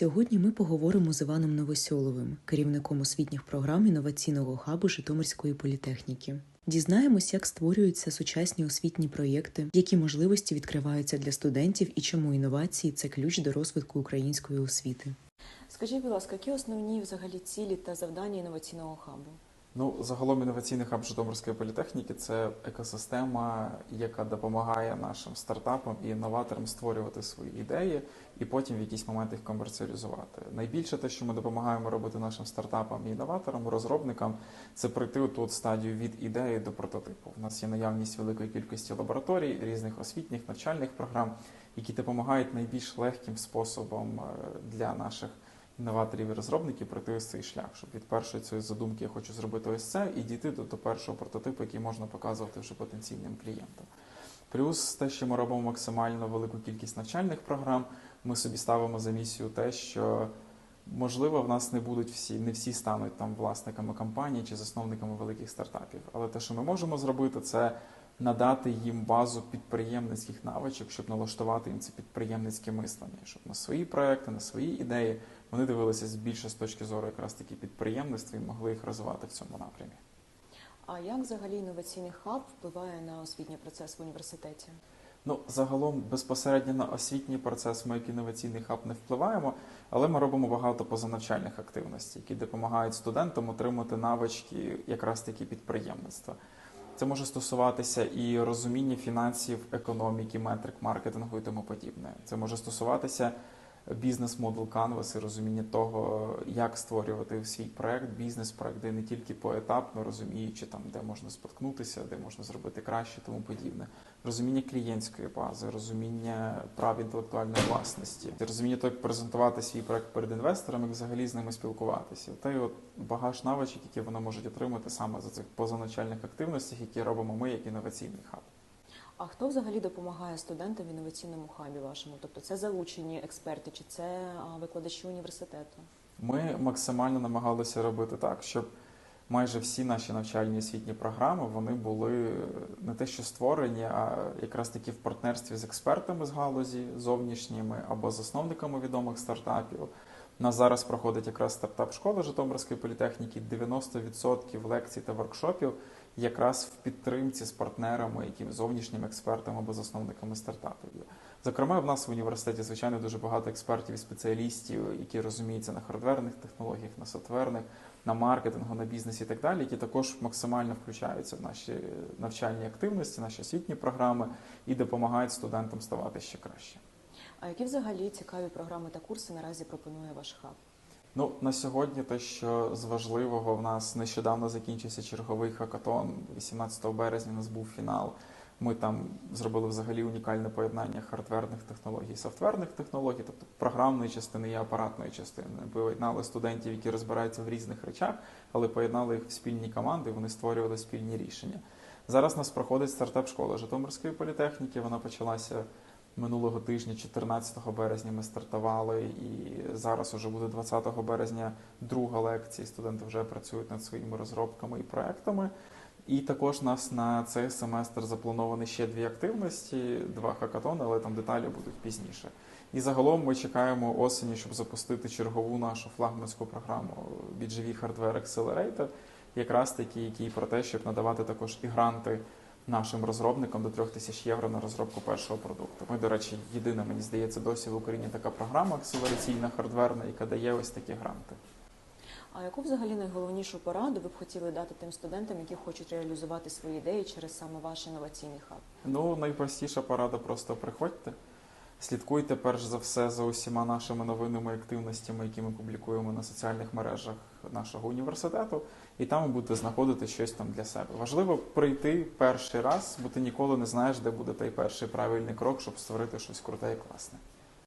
Сьогодні ми поговоримо з Іваном Новосьоловим, керівником освітніх програм інноваційного хабу Житомирської політехніки. Дізнаємось, як створюються сучасні освітні проєкти, які можливості відкриваються для студентів і чому інновації це ключ до розвитку української освіти. Скажіть, будь ласка, які основні взагалі цілі та завдання інноваційного хабу? Ну, загалом інноваційний хаб Житомирської політехніки це екосистема, яка допомагає нашим стартапам і інноваторам створювати свої ідеї і потім в якийсь момент їх комерціалізувати. Найбільше те, що ми допомагаємо робити нашим стартапам і інноваторам, розробникам, це пройти ту стадію від ідеї до прототипу. У нас є наявність великої кількості лабораторій, різних освітніх навчальних програм, які допомагають найбільш легким способом е, для наших інноваторів і розробників пройти цей шлях, щоб від першої цієї задумки я хочу зробити ось це і дійти до, до першого прототипу, який можна показувати вже потенційним клієнтам. Плюс те, що ми робимо максимально велику кількість навчальних програм, ми собі ставимо за місію те, що можливо в нас не будуть всі, не всі стануть там власниками компаній чи засновниками великих стартапів. Але те, що ми можемо зробити, це надати їм базу підприємницьких навичок, щоб налаштувати їм це підприємницьке мислення, щоб на свої проекти, на свої ідеї вони дивилися більше з точки зору якраз таки підприємництва і могли їх розвивати в цьому напрямі. А як взагалі інноваційний хаб впливає на освітній процес в університеті? Ну, загалом безпосередньо на освітній процес ми як інноваційний хаб не впливаємо, але ми робимо багато позанавчальних активностей, які допомагають студентам отримати навички якраз таки підприємництва. Це може стосуватися і розуміння фінансів, економіки, метрик, маркетингу і тому подібне. Це може стосуватися бізнес-модел Canvas і розуміння того, як створювати свій проект, бізнес-проект, де не тільки поетапно розуміючи там, де можна споткнутися, де можна зробити краще, тому подібне. Розуміння клієнтської бази, розуміння прав інтелектуальної власності, розуміння того, як презентувати свій проект перед інвесторами, як взагалі з ними спілкуватися. Та й от багаж навичок, які вони можуть отримати саме за цих позаначальних активностях, які робимо ми як інноваційний хаб. А хто взагалі допомагає студентам в інноваційному хабі вашому? Тобто це залучені експерти чи це викладачі університету? Ми максимально намагалися робити так, щоб майже всі наші навчальні освітні програми вони були не те, що створені, а якраз таки в партнерстві з експертами з галузі зовнішніми або засновниками відомих стартапів. Нас зараз проходить якраз стартап-школа Житомирської політехніки. 90% лекцій та воркшопів якраз в підтримці з партнерами, якими зовнішніми експертами або засновниками стартапів. Зокрема, в нас в університеті, звичайно, дуже багато експертів і спеціалістів, які розуміються на хардверних технологіях, на софтверних, на маркетингу, на бізнесі і так далі, які також максимально включаються в наші навчальні активності, наші освітні програми і допомагають студентам ставати ще краще. А які взагалі цікаві програми та курси наразі пропонує ваш хаб? Ну на сьогодні, те, що з важливого в нас нещодавно закінчився черговий хакатон. 18 березня у нас був фінал. Ми там зробили взагалі унікальне поєднання хардверних технологій, софтверних технологій, тобто програмної частини і апаратної частини. Поєднали студентів, які розбираються в різних речах, але поєднали їх в спільні команди. Вони створювали спільні рішення. Зараз нас проходить стартап-школа Житомирської політехніки. Вона почалася минулого тижня, 14 березня, ми стартували, і зараз уже буде 20 березня друга лекція. Студенти вже працюють над своїми розробками і проектами. І також нас на цей семестр заплановані ще дві активності, два хакатони, але там деталі будуть пізніше. І загалом ми чекаємо осені, щоб запустити чергову нашу флагманську програму BGV Hardware Accelerator, якраз такі, які про те, щоб надавати також і гранти нашим розробникам до 3 тисяч євро на розробку першого продукту. Ми, до речі, єдина, мені здається, досі в Україні така програма акселераційна, хардверна, яка дає ось такі гранти. А яку взагалі найголовнішу пораду ви б хотіли дати тим студентам, які хочуть реалізувати свої ідеї через саме ваш інноваційний хаб? Ну, найпростіша порада просто приходьте. Слідкуйте перш за все за усіма нашими новинами активностями, які ми публікуємо на соціальних мережах нашого університету, і там ви будете знаходити щось там для себе. Важливо прийти перший раз, бо ти ніколи не знаєш, де буде той перший правильний крок, щоб створити щось круте і класне.